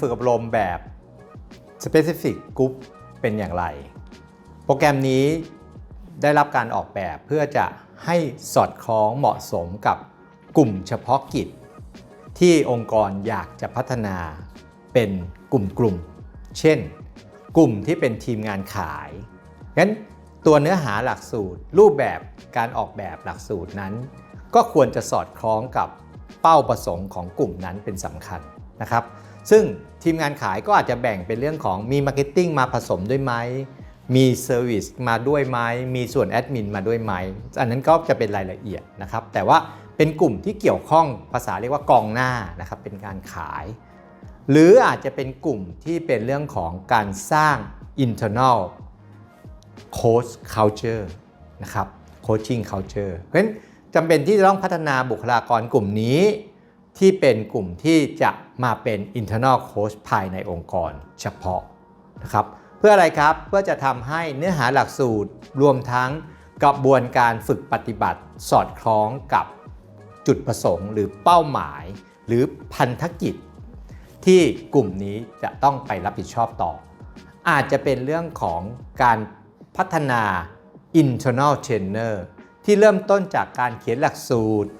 ฝึกอบรมแบบ Specific Group เป็นอย่างไร โปรแกรมนี้ได้รับการออกแบบเพื่อจะให้สอดคล้องเหมาะสมกับกลุ่มเฉพาะกิจ ที่องค์กรอยากจะพัฒนาเป็นกลุ่มๆ เช่น กลุ่มที่เป็นทีมงานขายงั้นตัวเนื้อหาหลักสูตร รูปแบบการออกแบบหลักสูตรนั้น ก็ควรจะสอดคล้องกับเป้าประสงค์ของกลุ่มนั้นเป็นสำคัญ นะครับซึ่งทีมงานขายก็อาจจะแบ่งเป็นเรื่องของมีมาร์เก็ตติ้งมาผสมด้วยไหมมีเซอร์วิสมาด้วยไหมมีส่วนแอดมินมาด้วยไหมอันนั้นก็จะเป็นรายละเอียดนะครับ แต่ว่าเป็นกลุ่มที่เกี่ยวข้องภาษาเรียกว่ากองหน้านะครับเป็นการขาย หรืออาจจะเป็นกลุ่มที่เป็นเรื่องของการสร้าง internal coach culture นะครับ coaching culture เพราะฉะนั้นจำเป็นที่จะต้องพัฒนาบุคลากรกลุ่มนี้ ที่เป็นกลุ่มที่จะ มาเป็น internal coach ภายในองค์กรเฉพาะนะครับเพื่ออะไรครับเพื่อจะทำให้เนื้อหาหลักสูตรรวมทั้งกระบวนการฝึกปฏิบัติสอดคล้องกับจุดประสงค์ หรือเป้าหมาย หรือพันธกิจ ที่กลุ่มนี้จะต้องไปรับผิดชอบต่อ อาจจะเป็นเรื่องของการพัฒนา internal trainer ที่เริ่มต้นจากการเขียนหลักสูตร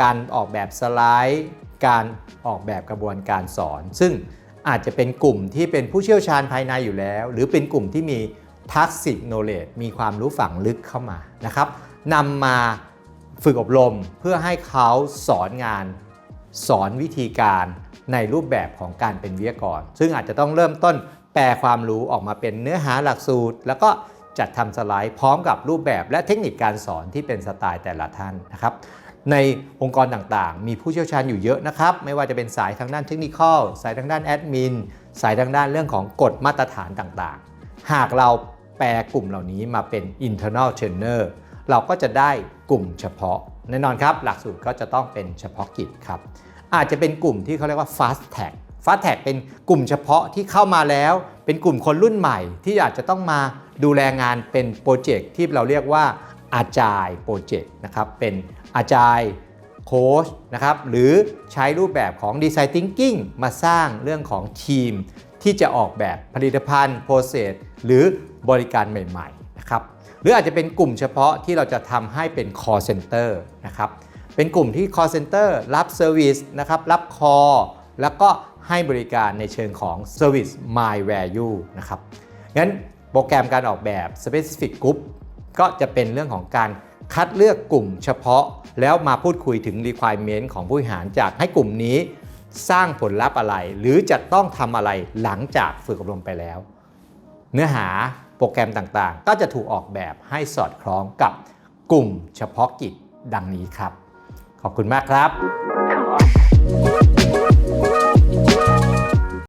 การออกแบบสไลด์ การออกแบบกระบวนการสอน ซึ่งอาจจะเป็นกลุ่มที่เป็นผู้เชี่ยวชาญภายในอยู่แล้ว หรือเป็นกลุ่มที่มีทักษะ knowledge มีความรู้ฝังลึกเข้ามานะครับนำมาฝึกอบรมเพื่อให้เขาสอนงานสอนวิธีการในรูปแบบของการเป็นวิทยากร ซึ่งอาจจะต้องเริ่มต้นแปลความรู้ออกมาเป็นเนื้อหาหลักสูตร แล้วก็จัดทำสไลด์พร้อมกับรูปแบบและเทคนิคการสอนที่เป็นสไตล์แต่ละท่านนะครับ ในองค์กรต่างๆ มีผู้เชี่ยวชาญอยู่เยอะนะครับ ไม่ว่าจะเป็นสายทางด้านเทคนิคอลสายทางด้านแอดมินสายทางด้านเรื่องของกฎมาตรฐานต่างๆ หากเราแปลกลุ่มเหล่านี้มาเป็น internal trainer เราก็จะได้กลุ่มเฉพาะ แน่นอนครับ หลักสูตรก็จะต้องเป็นเฉพาะกิจครับ อาจจะเป็นกลุ่มที่เขาเรียกว่า fast tag fast tag เป็นกลุ่มเฉพาะที่เข้ามาแล้ว เป็นกลุ่มคนรุ่นใหม่ ที่อาจจะต้องมาดูแลงานเป็นโปรเจกต์ที่เราเรียกว่าอาจายโปรเจกต์นะครับ เป็น อาจายโค้ชนะครับหรือใช้รูปแบบของ Design Thinking มาสร้างเรื่องของทีม ที่จะออกแบบผลิตภัณฑ์โปรเซสหรือบริการใหม่ๆนะครับหรืออาจจะเป็นกลุ่มเฉพาะที่เราจะทำให้เป็น call center นะครับเป็นกลุ่มที่ call center รับ service นะครับรับ call แล้วก็ให้บริการในเชิงของ service my value นะครับงั้นโปรแกรมการออกแบบ specific group ก็จะเป็นเรื่องของการ คัดเลือกกลุ่มเฉพาะ แล้วมาพูดคุยถึง requirement ของผู้บริหารจากให้กลุ่มนี้ สร้างผลลัพธ์อะไร หรือจะต้องทำอะไรหลังจากฝึกอบรมไปแล้ว เนื้อหาโปรแกรมต่างๆ ก็จะถูกออกแบบให้สอดคล้องกับกลุ่มเฉพาะกิจดังนี้ครับ ขอบคุณมากครับ